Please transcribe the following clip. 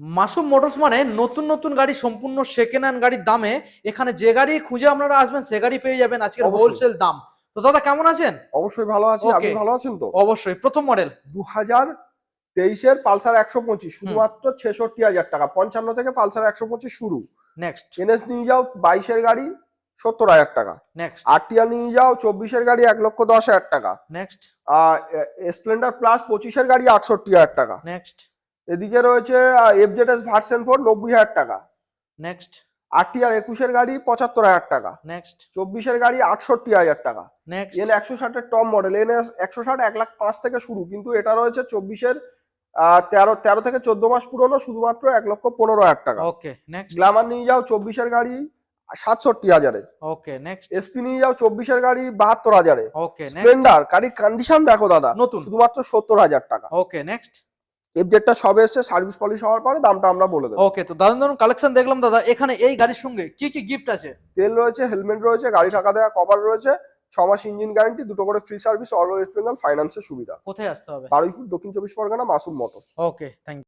Masum motors মানে নতুন নতুন গাড়ি সম্পূর্ণ সেকেন্ড হ্যান্ড গাড়ির দামে। এখানে যে গাড়ি খুঁজে আপনারা আসবেন সে গাড়ি পেয়ে যাবেন আজকের হোলসেল দাম। তো দাদা কেমন আছেন? অবশ্যই ভালো আছি। আপনি ভালো আছেন তো? অবশ্যই। প্রথম মডেল দু হাজার তেইশের পালসার একশো পঁচিশ শুধুমাত্র ছেষট্টি হাজার টাকা। পঞ্চান্ন থেকে পালসার একশো পঁচিশ শুরু। নেক্সট এনএস নিয়ে যাও বাইশের গাড়ি সত্তর হাজার টাকা। নেক্সট আরটিআর নিয়ে যাও চব্বিশের গাড়ি এক লক্ষ দশ হাজার টাকা। নেক্সট আর স্প্লেন্ডার প্লাস পঁচিশের গাড়ি আটষট্টি হাজার টাকা। নেক্সট এদিকে রয়েছে এফজেডএস ভার্সন ফোর নব্বই হাজার টাকা। নেক্সট আরটিআর একুশের গাড়ি পঁচাত্তর হাজার টাকা। নেক্সট চব্বিশের গাড়ি আটষট্টি হাজার টাকা। নেক্সট এন একশো ষাটের টপ মডেল এন একশো ষাট এক লাখ পাঁচ থেকে শুরু কিন্তু এটা রয়েছে চব্বিশের তেরো তেরো থেকে চোদ্দ মাস পুরনো শুধুমাত্র এক লক্ষ পনেরো হাজার টাকা। ওকে নেক্সট গ্ল্যামার নিয়ে যাও চব্বিশের গাড়ি সাতষট্টি হাজারে। ওকে নেক্সট এসপি নিয়ে যাও চব্বিশের গাড়ি বাহাত্তর হাজারে। ওকে নেক্সট স্প্লেন্ডার গাড়ির কন্ডিশন দেখো দাদা নতুন। শুধুমাত্র সত্তর হাজার টাকা। ওকে নেক্সট এফজেডটা সবে এসছে সার্ভিস পলিশ হওয়ার পরে দামটা আমরা বলে দেবো। ওকে তো দাদা ধরুন কালেকশন দেখলাম দাদা। এখানে এই গাড়ির সঙ্গে কি কি গিফট আছে? তেল রয়েছে হেলমেট রয়েছে গাড়ি টাকা দেওয়া কভার রয়েছে ছ মাস ইঞ্জিন গ্যারান্টি দুটো করে free service all west Bengal ফাইন্যান্সের সুবিধা। কোথায় আসতে হবে? বারুইপুর দক্ষিণ চব্বিশ Pargana Masum motors okay thank